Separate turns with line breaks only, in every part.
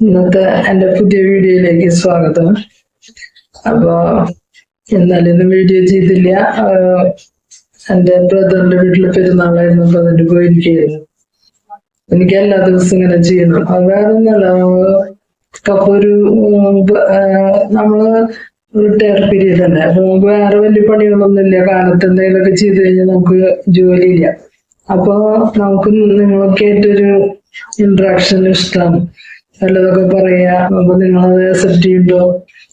ഇന്നത്തെ എന്റെ പുതിയ വീഡിയോയിലേക്ക് സ്വാഗതം. അപ്പോ എന്നാലും ഇന്ന് വീഡിയോ ചെയ്തില്ല. എന്റെ ബ്രദറിന്റെ വീട്ടിൽ പെരുന്നാളായിരുന്നു. അതിന്റെ പോയിരിക്കുകയായിരുന്നു. എനിക്ക് എല്ലാ ദിവസവും ഇങ്ങനെ ചെയ്യണം. അത് വേറെ ഒന്നല്ല ഒരു നമ്മൾ റിട്ടയർ പീരീഡ് അല്ലേ? അപ്പൊ നമുക്ക് വേറെ വലിയ പണികളൊന്നും ഇല്ല കാലത്ത് എന്തെങ്കിലുമൊക്കെ ചെയ്ത് കഴിഞ്ഞാൽ നമുക്ക് ജോലി ഇല്ല അപ്പൊ നമുക്ക് നിങ്ങളൊക്കെ ആയിട്ടൊരു ഇന്ററാക്ഷൻ ഇഷ്ടമാണ് വല്ലതൊക്കെ പറയാ. അപ്പൊ നിങ്ങളത് അക്സെപ്റ്റ് ചെയ്യുമ്പോ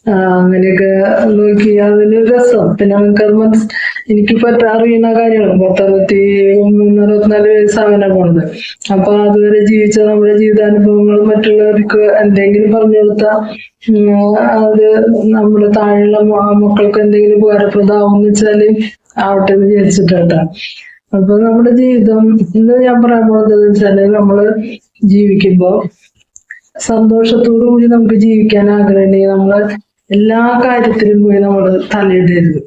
ആ, അങ്ങനെയൊക്കെ നോക്കി അതിന് രസം. പിന്നെ നമുക്ക് അത് മനസ് എനിക്ക് പറ്റാ അറിയുന്ന കാര്യങ്ങൾ. പത്തറുപത്തി മൂന്ന് അറുപത്തിനാല് വയസ്സാവാനാ പോണത്. അപ്പൊ അതുവരെ ജീവിച്ച നമ്മുടെ ജീവിതാനുഭവങ്ങൾ മറ്റുള്ളവർക്ക് എന്തെങ്കിലും പറഞ്ഞു കൊടുത്താൽ അത് നമ്മുടെ താഴെയുള്ള മക്കൾക്ക് എന്തെങ്കിലും ഉപകാരപ്രദമാവും എന്ന് വെച്ചാൽ ആവട്ടെ എന്ന് വിചാരിച്ചിട്ടാ അപ്പൊ നമ്മുടെ ജീവിതം ഇന്ന് ഞാൻ പറയാൻ പോകുന്നത് വെച്ചാൽ നമ്മൾ ജീവിക്കുമ്പോ സന്തോഷത്തോടു കൂടി നമുക്ക് ജീവിക്കാൻ ആഗ്രഹമുണ്ടെങ്കിൽ നമ്മൾ എല്ലാ കാര്യത്തിലും പോയി നമ്മൾ തലയിടരുത്.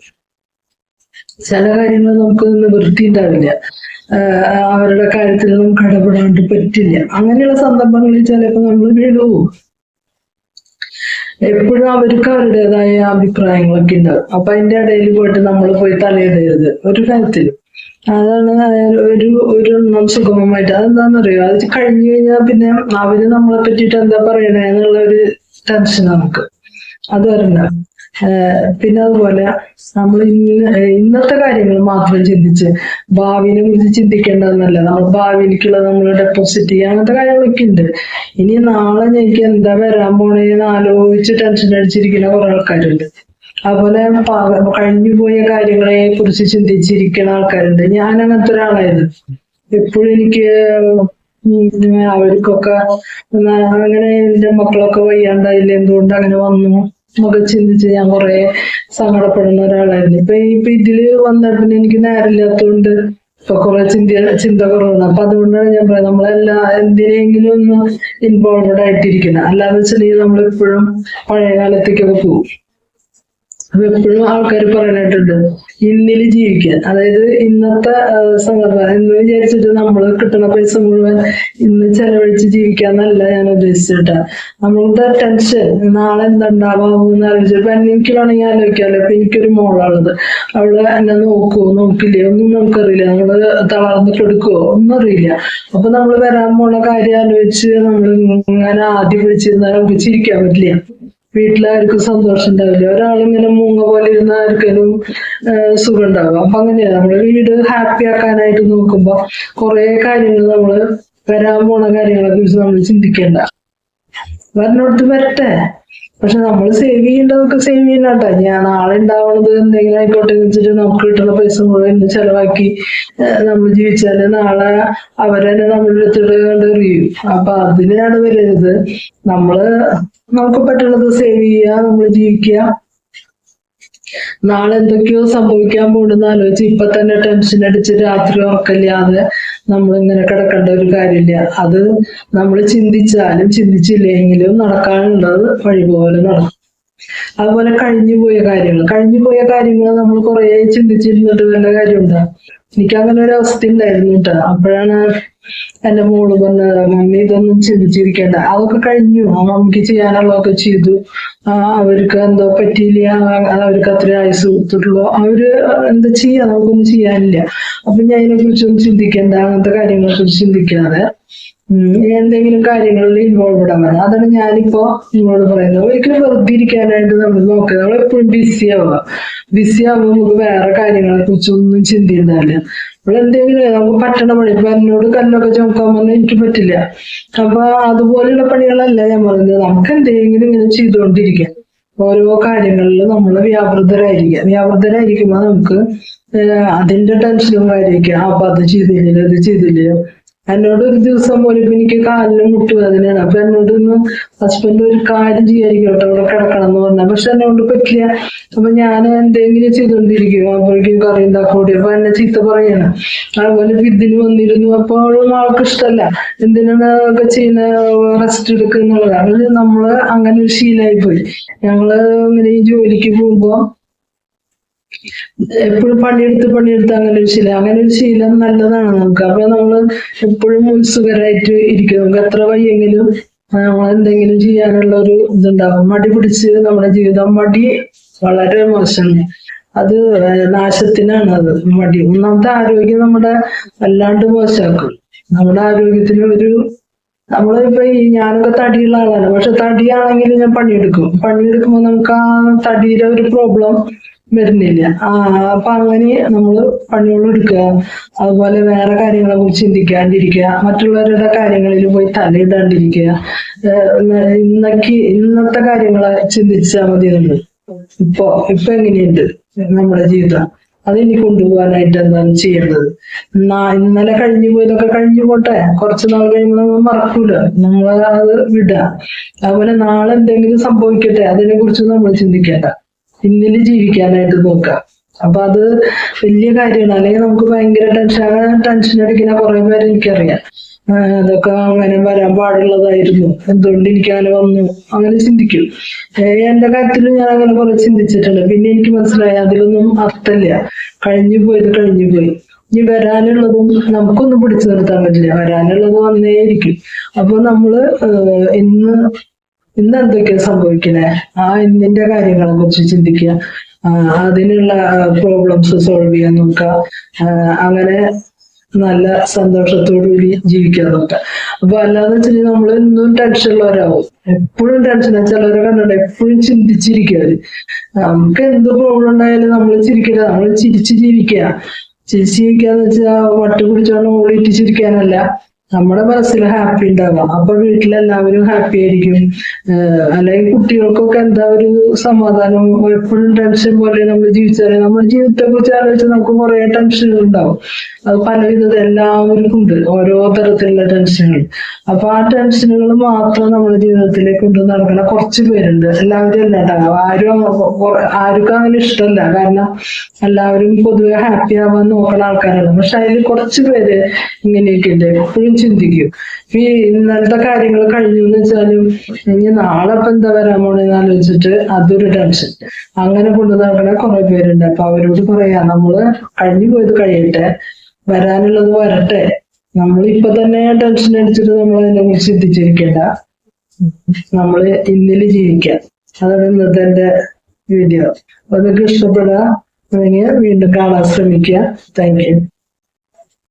ചില കാര്യങ്ങൾ നമുക്ക് നിവൃത്തി ഉണ്ടാവില്ല. അവരുടെ കാര്യത്തിൽ നമുക്ക് ഇടപെടാണ്ട് പറ്റില്ല. അങ്ങനെയുള്ള സന്ദർഭങ്ങളിൽ ചിലപ്പോൾ നമ്മൾ വീഴുപോകും എപ്പോഴും അവർക്ക് അവരുടേതായ അഭിപ്രായങ്ങളൊക്കെ ഉണ്ടാവും. അപ്പൊ അതിന്റെ ഇടയിൽ പോയിട്ട് നമ്മൾ പോയി തലയിടരുത്. ഒരു കാര്യത്തിലും. അതാണ് ഒരു ഒരു എണ്ണം സുഗമമായിട്ട് അതെന്താണെന്നറിയോ അത് കഴിഞ്ഞു കഴിഞ്ഞാൽ പിന്നെ അവർ നമ്മളെ പറ്റിയിട്ട് എന്താ പറയണേ എന്നുള്ള ഒരു ടെൻഷൻ നമുക്ക്. അത് വരണ്ട. പിന്നെ അതുപോലെ നമ്മൾ ഇന്ന് ഇന്നത്തെ കാര്യങ്ങൾ മാത്രം ചിന്തിച്ച് ഭാവിനെ കുറിച്ച് ചിന്തിക്കേണ്ടതെന്നല്ല. നമ്മൾ ഭാവിയിലേക്കുള്ള നമ്മൾ ഡെപ്പോസിറ്റ് ചെയ്യുക അങ്ങനത്തെ കാര്യങ്ങളൊക്കെ ഉണ്ട്. ഇനി നാളെ എനിക്ക് എന്താ വരാൻ പോണേന്ന് ആലോചിച്ച് ടെൻഷൻ അടിച്ചിരിക്കുന്ന കുറെ ആൾക്കാരുണ്ട്. അതുപോലെ കഴിഞ്ഞുപോയ കഴിഞ്ഞു പോയ കാര്യങ്ങളെ കുറിച്ച് ചിന്തിച്ചിരിക്കുന്ന ആൾക്കാരുണ്ട്. ഞാൻ അങ്ങനത്തെ ഒരാളായിരുന്നു എപ്പോഴും എനിക്ക് അവർക്കൊക്കെ അങ്ങനെ എന്റെ മക്കളൊക്കെ വയ്യാണ്ടായില്ല എന്തുകൊണ്ട് അങ്ങനെ വന്നു ഒക്കെ ചിന്തിച്ച് ഞാൻ കുറെ സങ്കടപ്പെടുന്ന ഒരാളായിരുന്നു. ഇപ്പൊ ഇപ്പൊ ഇതിൽ വന്ന പിന്നെ എനിക്ക് നേരമില്ലാത്തതുകൊണ്ട് ഇപ്പൊ കുറെ ചിന്ത ചിന്ത കുറവാണ്. അപ്പൊ അതുകൊണ്ടാണ് ഞാൻ പറയുന്നത് നമ്മളെല്ലാ എന്തിനെങ്കിലും ഒന്ന് ഇൻവോൾവഡ് ആയിട്ടിരിക്കണം. അല്ലാന്ന് വെച്ചിട്ടുണ്ടെങ്കിൽ നമ്മളെപ്പോഴും പഴയ കാലത്തേക്കൊക്കെ പോകും. അപ്പൊ എപ്പോഴും ആൾക്കാർ പറയാനായിട്ടുണ്ട് ഇന്നിൽ ജീവിക്കാൻ. അതായത് ഇന്നത്തെ സന്ദർഭം. എന്ന് വിചാരിച്ചിട്ട് നമ്മൾ കിട്ടുന്ന പൈസ മുഴുവൻ ഇന്ന് ചെലവഴിച്ച് ജീവിക്കാന്നല്ല ഞാൻ ഉദ്ദേശിച്ചിട്ട്. നമ്മളുടെ ടെൻഷൻ നാളെ എന്താണ്ടാവാന്ന് ആലോചിച്ചപ്പോ എന്നെ എനിക്ക് എനിക്കാണെങ്കിൽ ആലോചിക്കാമല്ലോ അപ്പൊ എനിക്കൊരു മോളാണത് അവൾ എന്നെ നോക്കുവോ നോക്കില്ലേ? ഒന്നും നമുക്കറിയില്ല. നമ്മൾ തളർന്ന് കൊടുക്കുവോ? ഒന്നും അറിയില്ല. അപ്പൊ നമ്മൾ വരാൻ പോണ കാര്യം ആലോചിച്ച് നമ്മൾ ഇങ്ങനെ ആദ്യം വിളിച്ചിരുന്നാൽ നമുക്ക് ചിരിക്കാൻ പറ്റില്ല. വീട്ടിലാർക്കും സന്തോഷം ഉണ്ടാവില്ല. ഒരാളിങ്ങനെ മൂങ്ങ പോലെ ഇരുന്ന ആർക്കെങ്കിലും സുഖം ഉണ്ടാവും അപ്പൊ അങ്ങനെയാ. നമ്മൾ വീട് ഹാപ്പി ആക്കാനായിട്ട് നോക്കുമ്പോ കുറെ കാര്യങ്ങൾ നമ്മൾ വരാൻ പോണ കാര്യങ്ങളെ കുറിച്ച് നമ്മൾ ചിന്തിക്കേണ്ട. വരണോടത്ത് വരട്ടെ. പക്ഷെ നമ്മൾ സേവ് ചെയ്യേണ്ടതൊക്കെ സേവ് ചെയ്യണട്ടോ ഞാൻ നാളെ ഉണ്ടാവുന്നത് എന്തെങ്കിലും ആയിക്കോട്ടെ വെച്ചിട്ട് നമുക്ക് കിട്ടുന്ന പൈസ മുഴുവൻ ചെലവാക്കി നമ്മൾ ജീവിച്ചാൽ നാളെ അവരെന്നെ നമ്മളുടെ അടുത്തിട്ട് കണ്ടെറിയും അപ്പൊ അതിനാണ് വരരുത് നമ്മൾ നമുക്ക് പറ്റുന്നത് സേവ് ചെയ്യുക നമ്മൾ ജീവിക്കുക നാളെ എന്തൊക്കെയോ സംഭവിക്കാൻ പോകുന്നെന്ന് ആലോചിച്ച് ഇപ്പൊ തന്നെ ടെൻഷൻ അടിച്ച് രാത്രി ഉറക്കല്ലാതെ നമ്മൾ ഇങ്ങനെ കിടക്കേണ്ട ഒരു കാര്യമില്ല. അത് നമ്മൾ ചിന്തിച്ചാലും ചിന്തിച്ചില്ലെങ്കിലും നടക്കാനുള്ളത് വഴി പോലെ നടക്കും. അതുപോലെ കഴിഞ്ഞു പോയ കാര്യങ്ങൾ. കഴിഞ്ഞു പോയ കാര്യങ്ങൾ നമ്മൾ കുറെ ചിന്തിച്ചിരുന്നിട്ട് വല്ല കാര്യമുണ്ടോ? എനിക്ക് അങ്ങനെ ഒരു അവസ്ഥ ഉണ്ടായിരുന്നു കേട്ടോ. അപ്പോഴാണ് എന്റെ മോൾ പറഞ്ഞത് മമ്മി ഇതൊന്നും ചിന്തിച്ചിരിക്കേണ്ട. അതൊക്കെ കഴിഞ്ഞു. മമ്മിക്ക് ചെയ്യാനുള്ളതൊക്കെ ചെയ്തു. അവർക്ക് എന്തോ പറ്റിയില്ല. അവർക്ക് അത്ര ആയുസ് കൊടുത്തിട്ടുള്ളൂ. അവർ എന്താ ചെയ്യാ? നമുക്കൊന്നും ചെയ്യാനില്ല. അപ്പൊ ഞാൻ അതിനെ കുറിച്ചൊന്നും ചിന്തിക്കേണ്ട. അങ്ങനത്തെ കാര്യങ്ങളെ കുറിച്ച് ചിന്തിക്കാതെ എന്തെങ്കിലും കാര്യങ്ങളിൽ ഇൻവോൾവഡ് ആവാൻ അതാണ് ഞാനിപ്പോ നിങ്ങളോട് പറയുന്നത്. ഒരിക്കലും വെറുതെ ഇരിക്കാനായിട്ട് നമ്മൾ നോക്കുക നമ്മൾ എപ്പോഴും ബിസി ആവുക. ബിസി ആവുമ്പോൾ നമുക്ക് വേറെ കാര്യങ്ങളെ കുറിച്ചൊന്നും ചിന്തിക്കുന്നില്ല നമ്മൾ എന്തെങ്കിലും നമുക്ക് പറ്റണ പണി ഇപ്പൊ എന്നോട് കല്ലൊക്കെ ചുമക്കാൻ പറഞ്ഞാൽ എനിക്ക് പറ്റില്ല. അപ്പൊ അതുപോലെയുള്ള പണികളല്ല ഞാൻ പറയുന്നത് നമുക്ക് എന്തെങ്കിലും ഇങ്ങനെ ചെയ്തുകൊണ്ടിരിക്കാം ഓരോ കാര്യങ്ങളിൽ നമ്മൾ വ്യാപൃതരായിരിക്കുക. വ്യാപൃതരായിരിക്കുമ്പോൾ നമുക്ക് അതിന്റെ ടെൻഷനും കാര്യമൊക്കെ അപ്പൊ അത് ചെയ്തില്ലല്ലോ ഇത് ചെയ്തില്ലല്ലോ എന്നോട് ഒരു ദിവസം പോലും ഇപ്പൊ എനിക്ക് കാലിന് മുട്ടുവേദനയാണ് അപ്പൊ എന്നോട് ഇന്ന് ഹസ്ബൻഡ് ഒരു കാര്യം ചെയ്യാതിരിക്കും കേട്ടോ അവിടെ കിടക്കണം എന്ന് പറഞ്ഞാൽ പക്ഷെ എന്നോട് പറ്റില്ല. അപ്പൊ ഞാൻ എന്തെങ്കിലും ചെയ്തോണ്ടിരിക്കും അപ്പോഴേക്കും കറി ഉണ്ടാക്കൂടി. അപ്പൊ എന്നെ ചീത്ത പറയണം. അതുപോലെ ഇതിന് വന്നിരുന്നു. അപ്പോഴും ആൾക്ക് ഇഷ്ടമല്ല. എന്തിനാണ് ഒക്കെ ചെയ്യുന്ന? റെസ്റ്റ് എടുക്കുന്നുള്ളത്. അത് നമ്മൾ അങ്ങനെ ഒരു ശീലമായി പോയി ഞങ്ങൾ ഇങ്ങനെ ഈ ജോലിക്ക് പോകുമ്പോ എപ്പോഴും പണിയെടുത്ത് പണിയെടുത്ത് അങ്ങനെ ഒരു ശീലം. അങ്ങനെ ഒരു ശീലം നല്ലതാണ് നമുക്ക്. അപ്പൊ നമ്മൾ എപ്പോഴും ഉത്സുകരായിട്ട് ഇരിക്കും നമുക്ക് എത്ര വയ്യെങ്കിലും നമ്മൾ എന്തെങ്കിലും ചെയ്യാനുള്ള ഒരു ഇതുണ്ടാവും. മടി പിടിച്ച് നമ്മുടെ ജീവിതം മടി വളരെ മോശമാണ്. അത് നാശത്തിനാണ് അത് മടി. ഒന്നാമത്തെ ആരോഗ്യം നമ്മുടെ വല്ലാണ്ട് മോശമാക്കും. നമ്മുടെ ആരോഗ്യത്തിന് ഒരു നമ്മളിപ്പോ ഈ ഞാനൊക്കെ തടിയുള്ള ആളാണ്. പക്ഷെ തടിയാണെങ്കിലും ഞാൻ പണിയെടുക്കും. പണിയെടുക്കുമ്പോൾ നമുക്ക് ആ തടിയുടെ ഒരു പ്രോബ്ലം വരുന്നില്ല. അപ്പൊ അങ്ങനെ നമ്മൾ പണികളെടുക്കുക അതുപോലെ വേറെ കാര്യങ്ങളെ കുറിച്ച് ചിന്തിക്കാണ്ടിരിക്കുക. മറ്റുള്ളവരുടെ കാര്യങ്ങളിൽ പോയി തലയിടാണ്ടിരിക്കുക. ഇന്നക്ക് ഇന്നത്തെ കാര്യങ്ങളെ ചിന്തിച്ചാൽ മതി നമ്മൾ ഇപ്പൊ ഇപ്പൊ എങ്ങനെയുണ്ട് നമ്മുടെ ജീവിതം? അതിനി കൊണ്ടുപോകാനായിട്ട് എന്താണ് ചെയ്യേണ്ടത്? നാ- ഇന്നലെ കഴിഞ്ഞു പോയതൊക്കെ കഴിഞ്ഞു പോട്ടെ. കുറച്ച് നാൾ കഴിയുമ്പോൾ നമ്മൾ മറക്കൂല. നമ്മൾ അത് വിടുക അതുപോലെ നാളെ എന്തെങ്കിലും സംഭവിക്കട്ടെ. അതിനെ കുറിച്ച് നമ്മൾ ചിന്തിക്കേണ്ട. ഇന്നിൽ ജീവിക്കാനായിട്ട് നോക്കുക അപ്പൊ അത് വലിയ കാര്യമാണ്. അല്ലെങ്കിൽ നമുക്ക് ഭയങ്കര ടെൻഷൻ ടെൻഷൻ അടിക്കുന്ന കുറെ പേര് എനിക്കറിയാം. അതൊക്കെ അങ്ങനെ വരാൻ പാടുള്ളതായിരുന്നു. എന്തുകൊണ്ട് എനിക്ക് അങ്ങനെ വന്നു? അങ്ങനെ ചിന്തിക്കും. എന്റെ കാര്യത്തിലും ഞാൻ അങ്ങനെ കുറെ ചിന്തിച്ചിട്ടുണ്ട്. പിന്നെ എനിക്ക് മനസ്സിലായി അതിലൊന്നും അർത്ഥമില്ല. കഴിഞ്ഞു പോയത് കഴിഞ്ഞു പോയി. ഇനി വരാനുള്ളതും നമുക്കൊന്നും പിടിച്ചു നിർത്താൻ പറ്റില്ല. വരാനുള്ളത് വന്നേയിരിക്കും. അപ്പൊ നമ്മൾ ഇന്ന് ഇന്ന് എന്തൊക്കെയാ സംഭവിക്കണേ? ആ ഇന്നിന്റെ കാര്യങ്ങളെ കുറിച്ച് ചിന്തിക്കുക അതിനുള്ള പ്രോബ്ലംസ് സോൾവ് ചെയ്യാൻ നോക്കുക. അങ്ങനെ നല്ല സന്തോഷത്തോടു കൂടി ജീവിക്കാൻ നോക്കുക അപ്പൊ അല്ലാന്ന് വെച്ചാൽ നമ്മൾ എന്നും ടെൻഷൻ ഉള്ളവരാവും എപ്പോഴും ടെൻഷൻ ചിലവരെ കണ്ടിട്ട് എപ്പോഴും ചിന്തിച്ചിരിക്കുക നമുക്ക് എന്ത് പ്രോബ്ലം ഉണ്ടായാലും നമ്മൾ ചിരിക്കില്ല നമ്മൾ ചിരിച്ച് ജീവിക്കുക. ചിരിച്ച് ജീവിക്കാന്ന് വെച്ചാൽ വട്ട് പിടിച്ചോണ്ട് ഓടിയിട്ട് ചിരിക്കാനല്ല നമ്മുടെ മനസ്സിൽ ഹാപ്പി ഉണ്ടാവാം അപ്പൊ വീട്ടിലെല്ലാവരും ഹാപ്പി ആയിരിക്കും. അല്ലെങ്കിൽ കുട്ടികൾക്കൊക്കെ എന്താ ഒരു സമാധാനം എപ്പോഴും ടെൻഷൻ പോലെ നമ്മൾ ജീവിച്ചാൽ നമ്മുടെ ജീവിതത്തെ കുറിച്ച് ആലോചിച്ച് നമുക്ക് കുറെ ടെൻഷനുകൾ ഉണ്ടാവും. അത് പല വിധത്തിൽ എല്ലാവർക്കും ഉണ്ട്. ഓരോ തരത്തിലുള്ള ടെൻഷനുകൾ അപ്പൊ ആ ടെൻഷനുകൾ മാത്രം നമ്മുടെ ജീവിതത്തിലേക്ക് കൊണ്ട് നടക്കുന്ന കുറച്ച് പേരുണ്ട്. എല്ലാവരും അല്ല ഉണ്ടാവുക ആരും ആർക്കും അങ്ങനെ ഇഷ്ടമല്ല. കാരണം എല്ലാവരും പൊതുവെ ഹാപ്പി ആവാൻ നോക്കുന്ന ആൾക്കാരാണ്. പക്ഷെ അതിൽ കുറച്ച് പേര് ഇങ്ങനെയൊക്കെ ഉണ്ട്. എപ്പോഴും ചിന്തിക്കും. ഈ ഇന്നത്തെ കാര്യങ്ങൾ കഴിഞ്ഞു എന്ന് വെച്ചാലും ഇനി നാളെ ഇപ്പൊ എന്താ വരാൻ പോണെന്ന് ആലോചിച്ചിട്ട് അതൊരു ടെൻഷൻ അങ്ങനെ കൊണ്ടു നടക്കുന്ന കുറെ പേരുണ്ട്. അപ്പൊ അവരോട് പറയാ നമ്മൾ കഴിഞ്ഞു പോയത് കഴിയട്ടെ. വരാനുള്ളത് വരട്ടെ. നമ്മൾ ഇപ്പൊ തന്നെ ടെൻഷൻ അടിച്ചിട്ട് നമ്മൾ അതിനെ കുറിച്ച് ചിന്തിച്ചിരിക്കണ്ട. നമ്മൾ ഇന്നിൽ ജീവിക്കാം. അതാണ് ഇന്നത്തെ എന്റെ വീഡിയോ അപ്പൊ നിങ്ങൾക്ക് ഇഷ്ടപ്പെടാ വീണ്ടും കാണാൻ ശ്രമിക്കുക താങ്ക് യു